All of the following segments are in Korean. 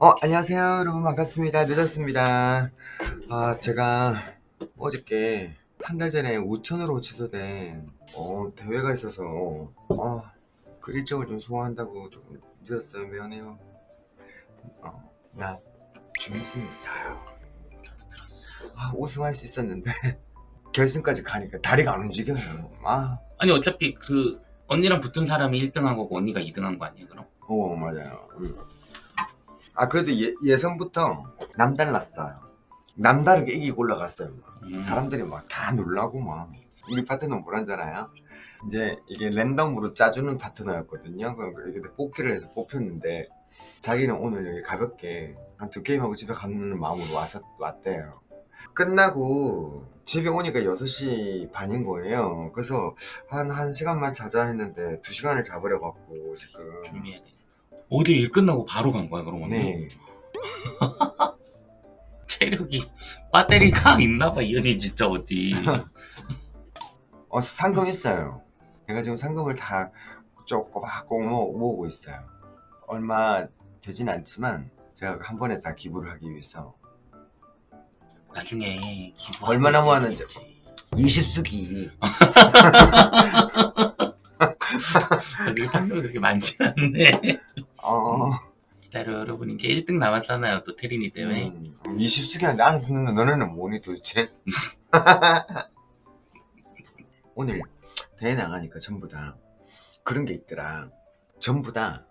어, 안녕하세요. 여러분 반갑습니다. 늦었습니다. 아, 제가 어저께 한 달 전에 우천으로 취소된 어, 대회가 있어서 어, 그 일정을 좀 소화한다고 조금 늦었어요. 미안해요. 어, 나 준우승 있어요. 저도 들었어요. 아, 우승할 수 있었는데 결승까지 가니까 다리가 안 움직여요. 아, 아니 어차피 그 언니랑 붙은 사람이 1등한 거고 언니가 2등한 거 아니에요 그럼? 오, 맞아요. 음. 아, 그래도 예, 예선부터 남달랐어요. 남다르게 이기고 올라갔어요. 음. 사람들이 막 다 놀라고 막 우리 파트너 뭐라잖아요 이제 이게 랜덤으로 짜주는 파트너였거든요 그럼 이게 뽑기를 해서 뽑혔는데 자기는 오늘 여기 가볍게 한 두 게임 하고 집에 가는 마음으로 와서 왔대요 끝나고 집에 오니까 6시 반인 거예요 그래서 한 1시간만 자자 했는데 2시간을 자버려갖고 지금 준비해야 돼. 어디 일 끝나고 바로 간 거야 언니? 네 체력이 배터리가 있나 봐 이현이 진짜 어디. 어, 상금 있어요. 내가 지금 상금을 다 쪼꼬박꼬 모- 모으고 있어요. 얼마 되진 않지만 제가 한 번에 다 기부를 하기 위해서 나중에 기부 얼마나 모았는지. 20수기 여기 상금이 그렇게 많지 않네. 어, 기다려 여러분 이제 1등 남았잖아요 또 테린이 때문에. 음, 20수기 하는데 안에 듣는데 너네는 뭐니 도대체? 오늘 대회 나가니까 전부 다 그런 게 있더라. 전부 다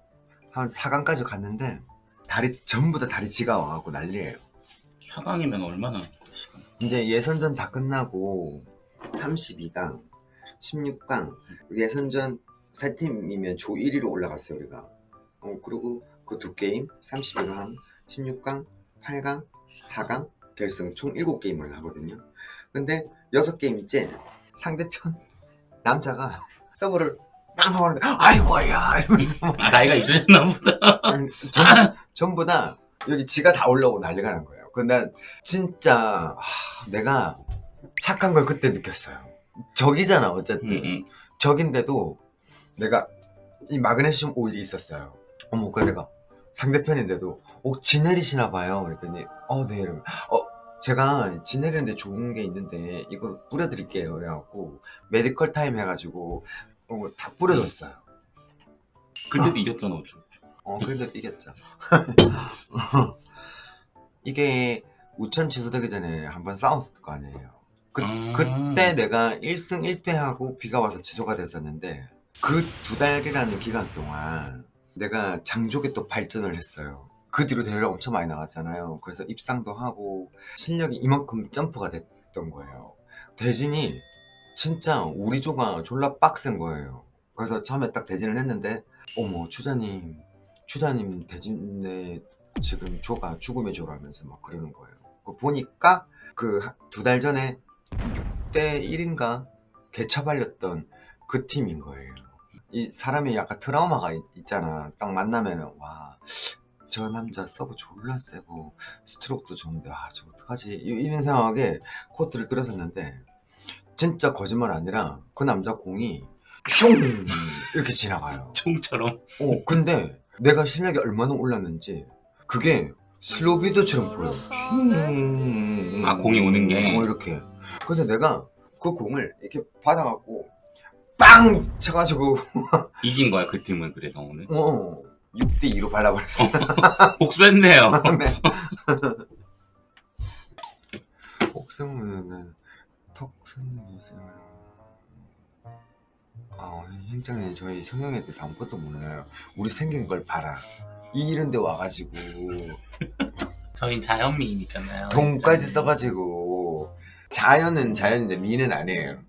한 4강까지 갔는데 다리 전부 다 다리 지가 와갖고 난리예요. 4강이면 얼마나 시간? 이제 예선전 다 끝나고 32강, 16강 예선전 세 팀이면 조 1위로 올라갔어요 우리가. 어 그리고 그 두 게임 32강, 16강, 8강, 4강 결승 총 7게임을 하거든요. 근데 6게임째 상대편 남자가 서브를 빵 하는데 아이고야 이러면서 막아 나이가 있으셨나 보다. 전, 전부 다 여기 지가 다 올라오고 난리가 난 거예요. 근데 난 진짜 하, 내가 착한 걸 그때 느꼈어요. 적이잖아 어쨌든 응, 응. 적인데도 내가 이 마그네슘 오일이 있었어요. 어머 그 내가 상대편인데도 어 지 내리시나 봐요. 그랬더니 어네 이러면 어 제가 지 내리는데 좋은 게 있는데 이거 뿌려드릴게요. 그래갖고 메디컬 타임 해가지고 어, 다 뿌려줬어요. 그때도 이겼잖아 어쩌. 어, 그래도 이겼죠. 이게 우천 취소되기 전에 한번 싸웠을 거 아니에요. 그, 음. 그때 내가 1승 1패하고 비가 와서 취소가 됐었는데 그 두 달이라는 기간 동안 내가 장족에 또 발전을 했어요. 그 뒤로 대회를 엄청 많이 나갔잖아요. 그래서 입상도 하고 실력이 이만큼 점프가 됐던 거예요. 대진이 진짜 우리 조가 졸라 빡센 거예요. 그래서 처음에 딱 대진을 했는데 어머 추자님 추자님 대진네 지금 조가 죽음의 조라면서 막 그러는 거예요. 그 보니까 그 두 달 전에 6대 1인가 개처발렸던 그 팀인 거예요. 이 사람이 약간 트라우마가 있, 있잖아. 딱 만나면은 와. 저 남자 서브 졸라 세고 스트로크도 좋은데 아 저거 어떡하지 이- 이런 생각에 코트를 들어섰는데 진짜 거짓말 아니라 그 남자 공이 슝 이렇게 지나가요 총처럼. 어, 근데 내가 실력이 얼마나 올랐는지 그게 슬로비드처럼 보여. 휘. 아, 공이 오는 게? 어, 이렇게. 그래서 내가 그 공을 이렇게 받아갖고 빵 쳐가지고 이긴 거야 그 팀은 그래서 오늘. 어 6대 2로 발라버렸어. 복수했네요. 네. 옥성은 턱선이 아, 행장님 저희 성형에 대해서 아무것도 몰라요. 우리 생긴 걸 봐라. 이 이런 데 와가지고 저희 자연미인이잖아요. 돈까지 써가지고 자연은 자연인데 미는 아니에요.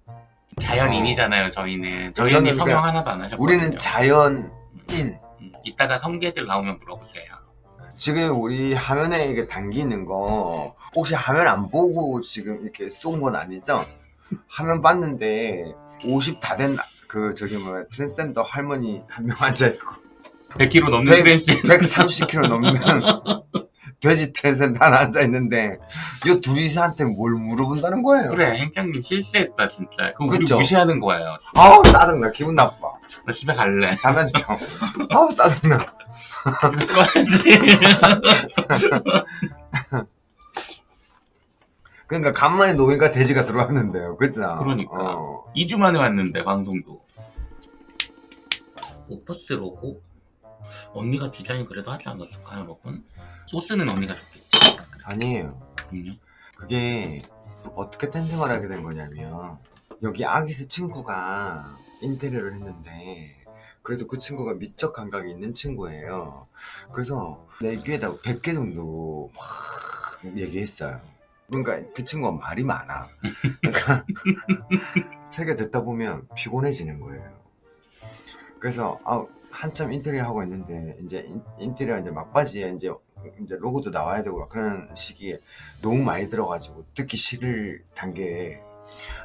자연인이잖아요. 저희는 저희 여기는 언니 성형 그러니까 하나도 안 하셨거든요. 우리는 자연인. 음, 이따가 성계들 나오면 물어보세요. 지금 우리 화면에 이게 당기는 거 혹시 화면 안 보고 지금 이렇게 쏜 건 아니죠? 화면 봤는데 50 다 된 그 저기 뭐야 트랜스젠더 할머니 한 명 앉아 있고 100kg 넘는 백- 트랜스 130kg 넘는 돼지 트랜센터 하나 앉아있는데 이 둘이서한테 뭘 물어본다는 거예요 그래 행장님 실수했다 진짜. 그럼 우리 그쵸? 무시하는 거예요. 아우 짜증나 기분 나빠 나 집에 갈래. 담배 펴 아우 짜증나 꺼야지. 그러니까 간만에 노인과 돼지가 들어왔는데요 그죠? 그러니까. 어. 2주 만에 왔는데 방송도. 오퍼스 로고? 언니가 디자인 그래도 하지 않았을까요 여러분? 소스는 언니가 줬겠지. 아니에요 그럼요. 그게 어떻게 탄생을 하게 된 거냐면 여기 아기스 친구가 인테리어를 했는데 그래도 그 친구가 미적 감각이 있는 친구예요. 그래서 내 귀에다 100개 정도 막 얘기했어요. 그러니까 그 친구가 말이 많아. 그러니까 세개 듣다 보면 피곤해지는 거예요. 그래서 아, 한참 인테리어 하고 있는데 이제 인- 인테리어 이제 막바지에 이제 이제 로고도 나와야 되고 막 그런 시기에 너무 많이 들어가지고 듣기 싫을 단계에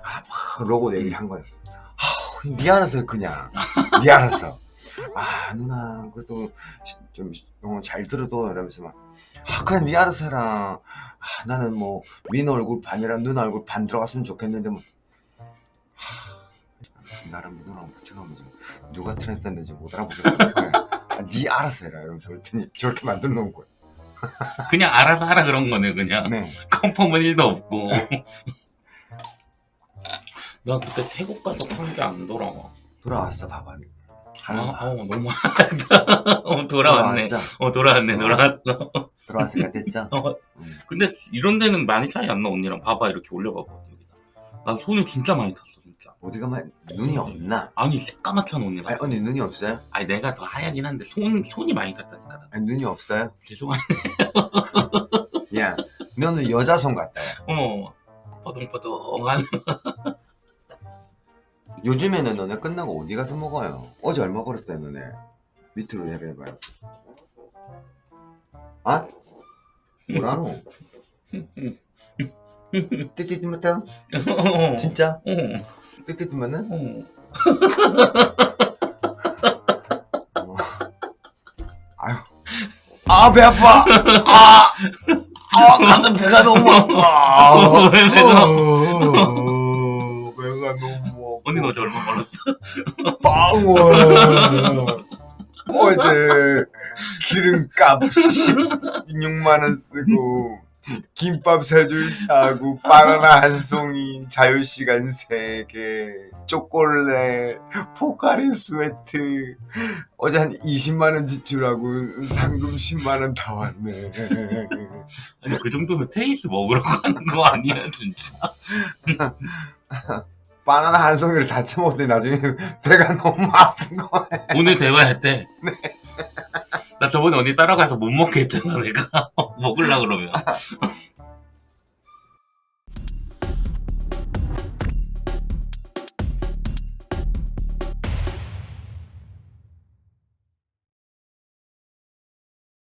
아막 로고 얘기를 한 거예요. 아, 니 알아서 그냥 니 알아서 아 누나 그래도 좀 잘 들어도 이러면서 막 아, 그냥 니 알아서 해라. 아, 나는 뭐민 얼굴 반이랑 누나 얼굴 반 들어갔으면 좋겠는데 뭐 하, 나랑 누나랑 붙여놓으면 좀 누가 트랜스인지 못 알아보겠다. 아, 니 알아서 해라 이러면서 그랬더니 저렇게 만들어 놓은 거예요. 그냥 알아서 하라 그런 거네 그냥. 네. 컨펌은 1도 없고. 나 그때 태국 가서 판게안 돌아와. 돌아왔어 봐봐. 아, 하는 어, 너무 어, 돌아왔네. 돌아왔죠? 어, 돌아왔네, 돌아왔어. 돌아왔으니까 됐죠? 어, 음. 근데 이런 데는 많이 차이 안 나, 언니랑. 봐봐, 이렇게 올려봐봐. 나 손을 진짜 많이 탔어. 어디가 만 눈이 없나? 아니, 새까맣잖아, 언니가. 아니 언니 눈이 없어요? 아니, 내가 더 하얗긴 한데, 손, 손이 많이 탔다니까. 나. 아니 눈이 없어요? 죄송하네. 야 너는 여자 손 같다 야. 어, 뻐동뻐동한. 요즘에는 너네 끝나고 어디 가서 먹어요? 어제 얼마 벌었어요 너네? 밑으로 내려해봐요 아? 뭐라노? 띠띠띠 맞다? 어, 진짜? 맞나? 어. 어. 아유 아 배 아파 아! 아 가끔 배가 너무 아파 왜 배가- 어, 배가 너무 아파 언니 너 어제 얼마 벌었어? 빵원 어제 기름값 16만원 쓰고 김밥 세 줄 사고 바나나 한 송이 자유시간 3개 초콜릿 포카리 스웨트 어제 한 20만 원 지출하고 상금 10만 원 다 왔네 아니, 그 정도면 테이스 먹으러 가는 거 아니야, 진짜? 바나나 한 송이를 다 처먹더니 나중에 배가 너무 아픈 거야 오늘 대화했대. 나 저번에 언니 따라가서 못 먹게 했잖아, 내가. 먹으려 그러면.